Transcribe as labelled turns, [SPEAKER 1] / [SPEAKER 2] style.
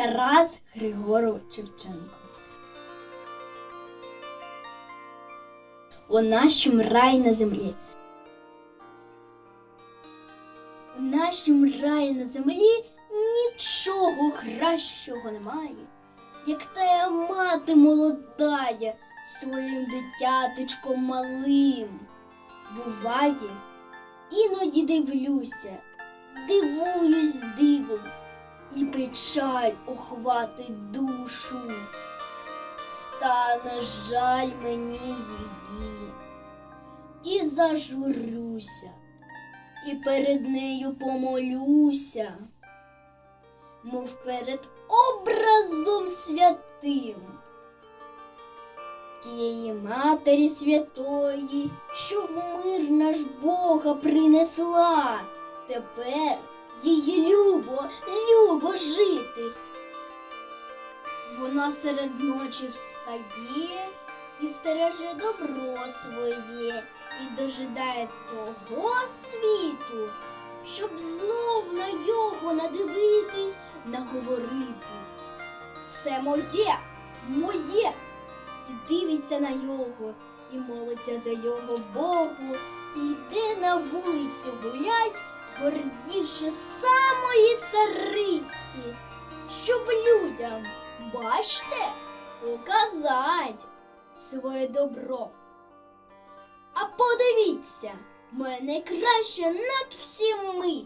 [SPEAKER 1] Тарас Григорович Шевченко. У нашому рай на землі. У нашому раї на землі нічого кращого немає, як тая мати молодая своїм дитятечком малим. Буває, іноді дивлюся, дивуюсь дивом, і печаль охватить душу. Стане жаль мені її, і зажурюся, і перед нею помолюся, мов перед образом святим. Тієї матері святої, що в мир наш Бога принесла, тепер її любо, жити. Вона серед ночі встає і стереже добро своє, і дожидає того світу, щоб знов на його надивитись, наговоритись. Це моє, моє. І дивиться на його, і молиться за його Богу, і йде на вулицю гулять, гордіше самої людям, бачте, указать своє добро. А подивіться, мене краще над всіми.